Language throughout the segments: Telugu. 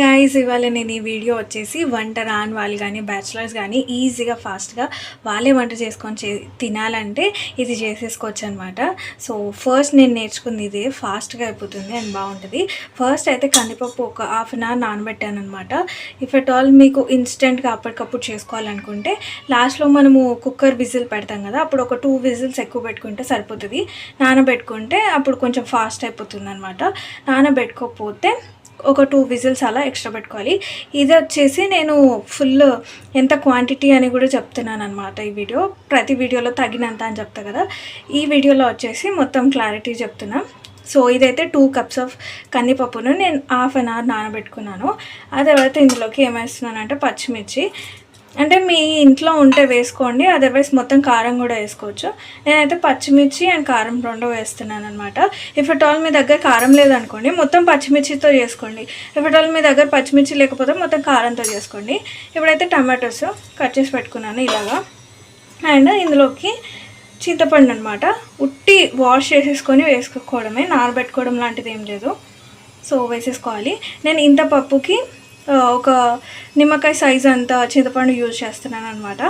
గాయస్ ఇవాళ నేను ఈ వీడియో వచ్చేసి వంట రాని వాళ్ళు కానీ బ్యాచిలర్స్ కానీ ఈజీగా ఫాస్ట్గా వాళ్ళే వంట చేసుకొని చే తినాలంటే ఇది చేసేసుకోవచ్చు అనమాట సో ఫస్ట్ నేను నేర్చుకుంది ఇదే ఫాస్ట్గా అయిపోతుంది అండ్ బాగుంటుంది. ఫస్ట్ అయితే కందిపప్పు ఒక హాఫ్ అన్ అవర్ నానబెట్టాను అనమాట ఇఫ్ ఎట్ ఆల్ మీకు ఇన్స్టెంట్గా అప్పటికప్పుడు చేసుకోవాలనుకుంటే లాస్ట్లో మనము కుక్కర్ విజిల్ పెడతాం కదా అప్పుడు ఒక టూ విజిల్స్ ఎక్కువ పెట్టుకుంటే సరిపోతుంది. నానబెట్టుకుంటే అప్పుడు కొంచెం ఫాస్ట్ అయిపోతుంది అనమాట నానబెట్టుకోకపోతే ఒక టూ విజిల్స్ అలా ఎక్స్ట్రా పెట్టుకోవాలి. ఇది వచ్చేసి నేను ఫుల్ ఎంత క్వాంటిటీ అని కూడా చెప్తున్నాను అనమాట ఈ వీడియో ప్రతి వీడియోలో తగినంత అని చెప్తా కదా. ఈ వీడియోలో వచ్చేసి మొత్తం క్లారిటీ చెప్తున్నా. సో ఇదైతే టూ కప్స్ ఆఫ్ కందిపప్పును నేను హాఫ్ అన్ అవర్ నానబెట్టుకున్నాను. ఆ తర్వాత ఇందులోకి ఏమేస్తున్నానంటే పచ్చిమిర్చి. అంటే మీ ఇంట్లో ఉంటే వేసుకోండి అదర్వైజ్ మొత్తం కారం కూడా వేసుకోవచ్చు. నేనైతే పచ్చిమిర్చి అండ్ కారం రెండు వేస్తున్నాను అనమాట ఇఫ్ ఆల్ మీ దగ్గర కారం లేదనుకోండి మొత్తం పచ్చిమిర్చితో చేసుకోండి. ఇఫ్ ఆల్ మీ దగ్గర పచ్చిమిర్చి లేకపోతే మొత్తం కారంతో చేసుకోండి. ఇప్పుడైతే టమాటోస్ కట్ చేసి పెట్టుకున్నాను ఇలాగా. అండ్ ఇందులోకి చింతపండు అనమాట ఉట్టి వాష్ చేసేసుకొని వేసుకోవడమే నానబెట్టుకోవడం లాంటిది ఏం లేదు. సో వేసేసుకోవాలి. నేను ఇంత పప్పుకి ఒక నిమ్మకాయ సైజ్ అంత చింతపండు యూజ్ చేస్తున్నాను అనమాట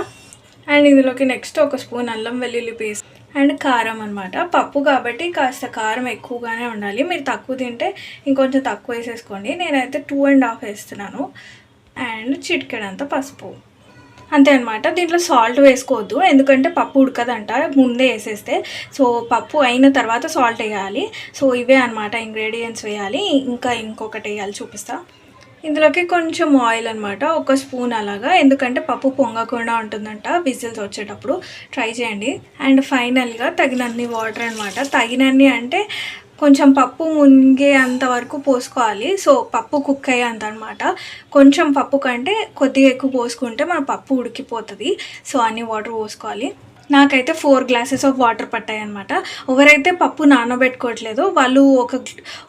అండ్ ఇందులోకి నెక్స్ట్ ఒక స్పూన్ అల్లం వెల్లుల్లి పేస్ట్ అండ్ కారం అనమాట పప్పు కాబట్టి కాస్త కారం ఎక్కువగానే ఉండాలి. మీరు తక్కువ తింటే ఇంకొంచెం తక్కువ వేసేసుకోండి. నేనైతే టూ అండ్ హాఫ్ వేస్తున్నాను. అండ్ చిటికెడంత పసుపు. అంతే అనమాట దీంట్లో సాల్ట్ వేసుకోవద్దు. ఎందుకంటే పప్పు ఉడకదంట. ముందే వేసేస్తే. సో పప్పు అయిన తర్వాత సాల్ట్ వేయాలి. సో ఇవే అనమాట ఇంగ్రీడియంట్స్ వేయాలి. ఇంకా ఇంకొకటి వేయాలి. చూపిస్తాను ఇందులోకి కొంచెం ఆయిల్ అనమాట ఒక స్పూన్ అలాగా. ఎందుకంటే పప్పు పొంగకుండా ఉంటుందంట విజిల్స్ వచ్చేటప్పుడు. ట్రై చేయండి. అండ్ ఫైనల్గా తగినన్ని వాటర్ అనమాట తగినన్ని అంటే కొంచెం పప్పు మునిగే అంత వరకు పోసుకోవాలి. సో పప్పు కుక్ అయ్యేంత అనమాట కొంచెం పప్పు కంటే కొద్దిగా ఎక్కువ పోసుకుంటే మన పప్పు ఉడికిపోతుంది. సో అన్ని వాటర్ పోసుకోవాలి. నాకైతే ఫోర్ గ్లాసెస్ ఆఫ్ వాటర్ పట్టాయి అనమాట ఎవరైతే పప్పు నానబెట్టుకోవట్లేదో వాళ్ళు ఒక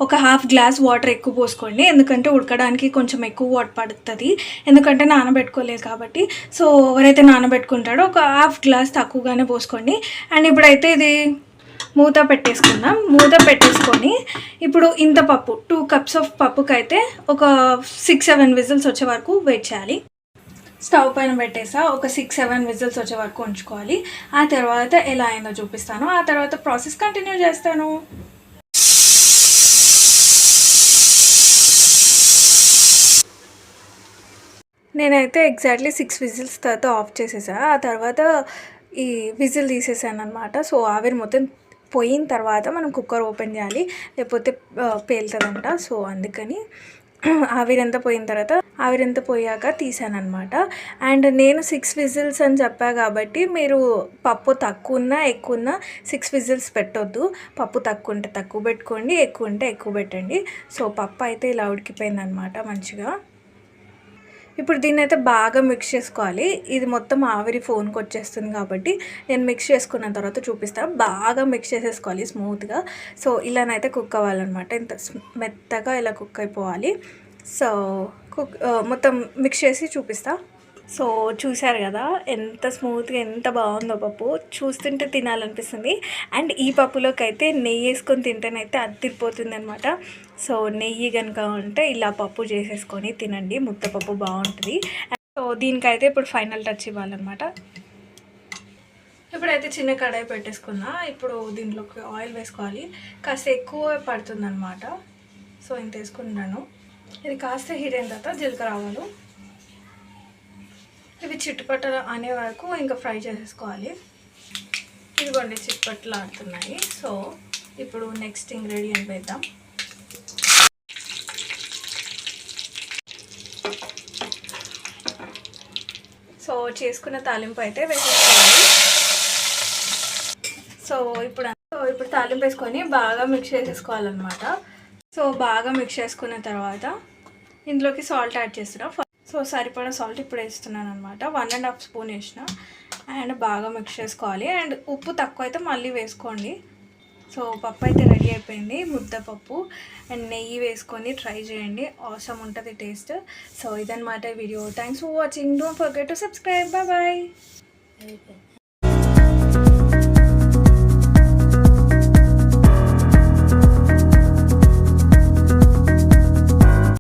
ఒక హాఫ్ గ్లాస్ వాటర్ ఎక్కువ పోసుకోండి. ఎందుకంటే ఉడకడానికి కొంచెం ఎక్కువ వాటర్ పడుతుంది. ఎందుకంటే నానబెట్టుకోలేదు కాబట్టి. సో ఎవరైతే నానబెట్టుకుంటాడో ఒక హాఫ్ గ్లాస్ తక్కువగానే పోసుకోండి. అండ్ ఇప్పుడైతే ఇది మూత పెట్టేసుకుందాం. మూత పెట్టేసుకొని ఇప్పుడు ఇంత పప్పు టూ కప్స్ ఆఫ్ పప్పుకైతే ఒక సిక్స్ సెవెన్ విజిల్స్ వచ్చే వరకు వెయిట్ చేయాలి. స్టవ్ పైన పెట్టేసా ఒక సిక్స్ సెవెన్ విజిల్స్ వచ్చే వరకు ఉంచుకోవాలి. ఆ తర్వాత ఎలా అయిందో చూపిస్తాను. ఆ తర్వాత ప్రాసెస్ కంటిన్యూ చేస్తాను. నేనైతే ఎగ్జాక్ట్లీ సిక్స్ విజిల్స్ తర్వాత ఆఫ్ చేసేసా. ఆ తర్వాత ఈ విజిల్ తీసేసాను అనమాట సో ఆవిరి మొత్తం పోయిన తర్వాత మనం కుక్కర్ ఓపెన్ చేయాలి. లేకపోతే పేలుతుందంట. సో అందుకని ఆవిరంతా పోయిన తర్వాత ఆవిరంతా పోయాక తీసాను అనమాట అండ్ నేను సిక్స్ విజిల్స్ అని చెప్పా కాబట్టి మీరు పప్పు తక్కువ ఉన్నా ఎక్కువ ఉన్నా సిక్స్ విజిల్స్ పెట్టొద్దు. పప్పు తక్కువ ఉంటే తక్కువ పెట్టుకోండి ఎక్కువ ఉంటే ఎక్కువ పెట్టండి. సో పప్పు అయితే ఇలా ఉడికిపోయింది అనమాట మంచిగా. ఇప్పుడు దీన్ని అయితే బాగా మిక్స్ చేసుకోవాలి. ఇది మొత్తం ఆవిరి ఫోన్కి వచ్చేస్తుంది కాబట్టి నేను మిక్స్ చేసుకున్న తర్వాత చూపిస్తాను బాగా మిక్స్ చేసేసుకోవాలి స్మూత్గా సో ఇలానైతే కుక్ అవ్వాలన్నమాట. ఇంత మెత్తగా ఇలా కుక్ అయిపోవాలి. సో కుక్ uh, మొత్తం మిక్స్ చేసి చూపిస్తాను సో చూశారు కదా ఎంత స్మూత్గా ఎంత బాగుందో పప్పు. చూస్తుంటే తినాలనిపిస్తుంది. అండ్ ఈ పప్పులోకి అయితే నెయ్యి వేసుకొని తింటేనైతే అద్దిరిపోతుంది అనమాట సో నెయ్యి కనుక ఉంటే ఇలా పప్పు చేసేసుకొని తినండి. ముద్దపప్పు బాగుంటుంది. సో దీనికైతే ఇప్పుడు ఫైనల్ టచ్ ఇవ్వాలన్నమాట. ఇప్పుడైతే చిన్న కడాయి పెట్టేసుకున్నా. ఇప్పుడు దీంట్లోకి ఆయిల్ వేసుకోవాలి. కాస్త ఎక్కువ పడుతుందనమాట సో ఇంత వేసుకుంటాను ఇది కాస్త హీట్ అయిన తర్వాత జీలకర్ర ఆవాలు. ఇవి చిట్టుపట్టలు అనే వరకు ఇంకా ఫ్రై చేసేసుకోవాలి. ఇదిగోండి చిట్టుపట్టలు ఆడుతున్నాయి. సో ఇప్పుడు నెక్స్ట్ ఇంగ్రీడియంట్ వేద్దాం. సో చేసుకున్న తాలింపు అయితే వేసేసుకోవాలి. సో ఇప్పుడు సో ఇప్పుడు తాలింపు వేసుకొని బాగా మిక్స్ చేసేసుకోవాలన్నమాట. సో బాగా మిక్స్ చేసుకున్న తర్వాత ఇందులోకి సాల్ట్ యాడ్ చేస్తున్నాం. సో సరిపడా సాల్ట్ ఇప్పుడు వేస్తున్నాను అనమాట వన్ అండ్ హాఫ్ స్పూన్ వేసిన. అండ్ బాగా మిక్స్ చేసుకోవాలి. అండ్ ఉప్పు తక్కువ అయితే మళ్ళీ వేసుకోండి. సో పప్పు అయితే రెడీ అయిపోయింది. ముద్దపప్పు అండ్ నెయ్యి వేసుకొని ట్రై చేయండి. అవసరం ఉంటుంది టేస్ట్ సో ఇదనమాట video thanks for watching don't forget to subscribe bye bye